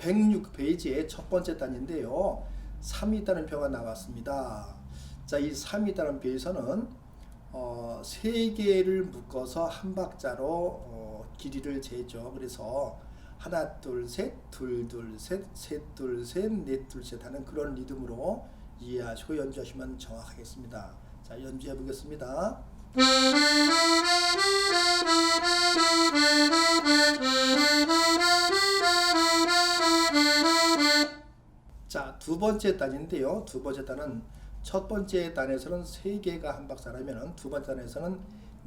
106페이지의 첫 번째 단인데요. 3이다는 표가 나왔습니다. 자, 이 3이다는 표에서는 어, 세 개를 묶어서 한 박자로 어, 길이를 재죠. 그래서 하나 둘 셋, 둘 둘 셋, 셋 둘 셋, 넷 둘 셋 하는 그런 리듬으로 이해하시고 연주하시면 정확하겠습니다. 자, 연주해 보겠습니다. 두 번째 단인데요. 두 번째 단은 첫 번째 단에서는 세 개가 한 박자라면 두 번째 단에서는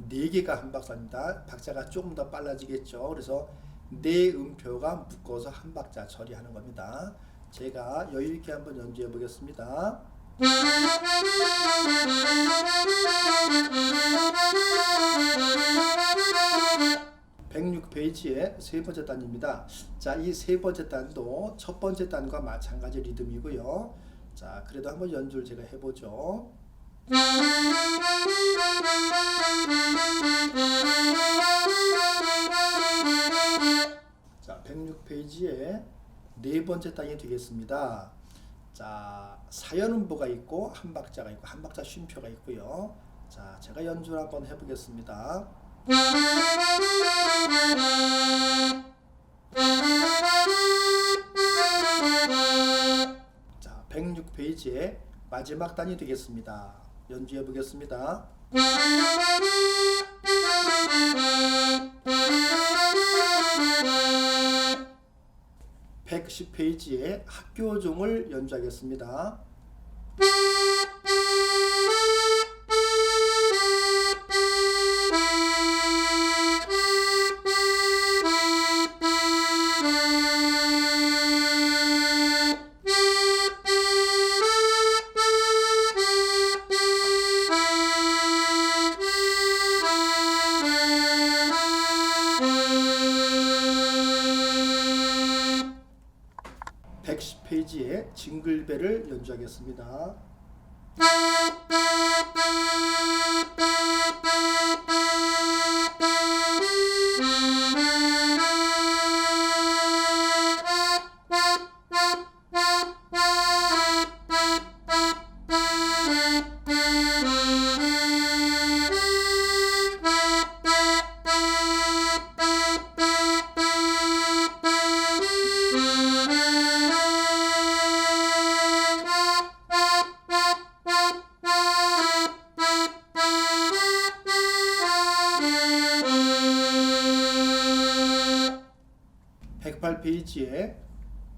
네 개가 한 박자입니다. 박자가 조금 더 빨라지겠죠. 그래서 네 음표가 묶어서 한 박자 처리하는 겁니다. 제가 여유 있게 한번 연주해 보겠습니다. 106페이지의 세 번째 단입니다. 자, 이 세 번째 단도 첫 번째 단과 마찬가지 리듬이고요. 자, 그래도 한번 연주를 제가 해보죠. 자, 106페이지에 네 번째 단이 되겠습니다. 자, 사연음보가 있고 한 박자가 있고 한 박자 쉼표가 있고요. 자, 제가 연주를 한번 해보겠습니다. 자, 106페이지의 마지막 단이 되겠습니다. 연주해 보겠습니다. 110페이지의 학교종을 연주하겠습니다. 백십 페이지의 징글벨을 연주하겠습니다. 백팔 페이지의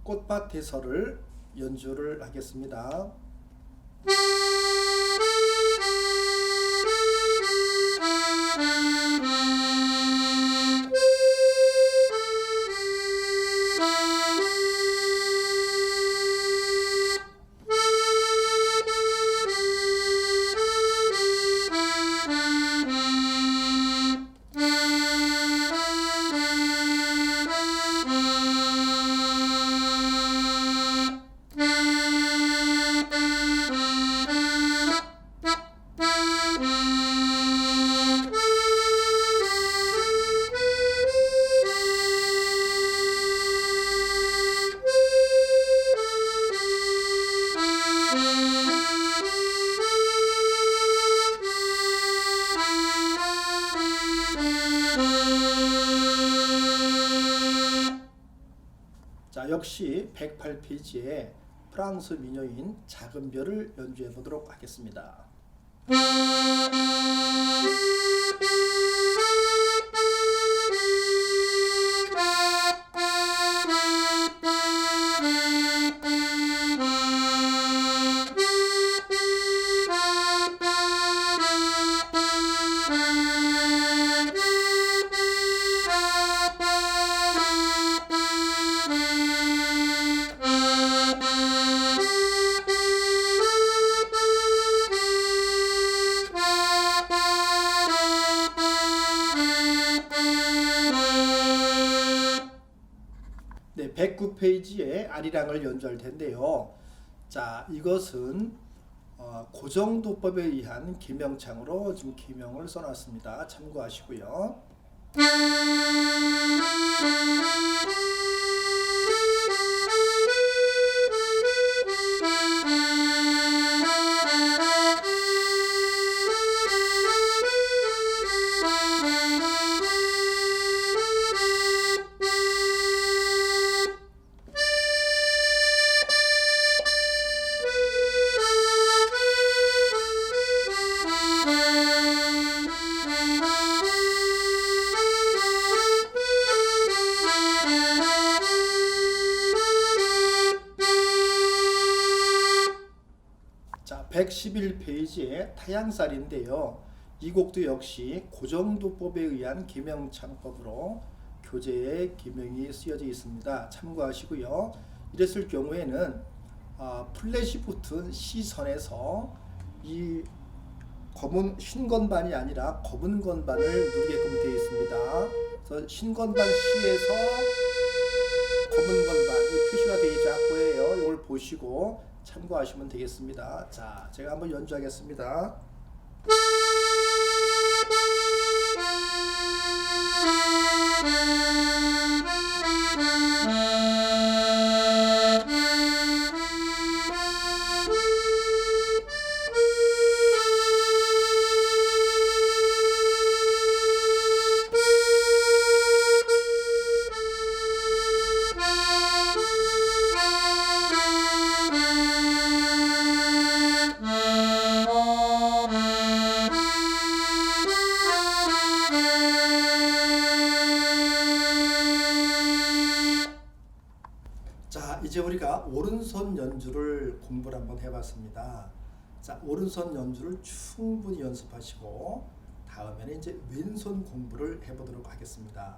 꽃밭에서를 연주를 하겠습니다. 자, 역시 108페이지에 프랑스 민요인 작은 별을 연주해 보도록 하겠습니다. 109페이지에 아리랑을 연주할 텐데요. 자, 이것은 어, 고정도법에 의한 기명창으로 지금 기명을 써놨습니다. 참고하시고요. 111페이지의 타양살인데요. 이 곡도 역시 고정도법에 의한 기명창법으로 교재에 기명이 쓰여져 있습니다. 참고하시고요. 이랬을 경우에는 아, 플랫이 붙은 시선에서 이 검은 흰 건반이 아니라 검은 건반을 누르게끔 되어 있습니다. 그래서 흰 건반 C에서 검은 건반이 표시가 되어 있지 않고요. 이걸 보시고 참고하시면 되겠습니다. 자, 제가 한번 연주하겠습니다. 자, 이제 우리가 오른손 연주를 공부를 한번 해봤습니다. 자, 오른손 연주를 충분히 연습하시고 다음에는 이제 왼손 공부를 해보도록 하겠습니다.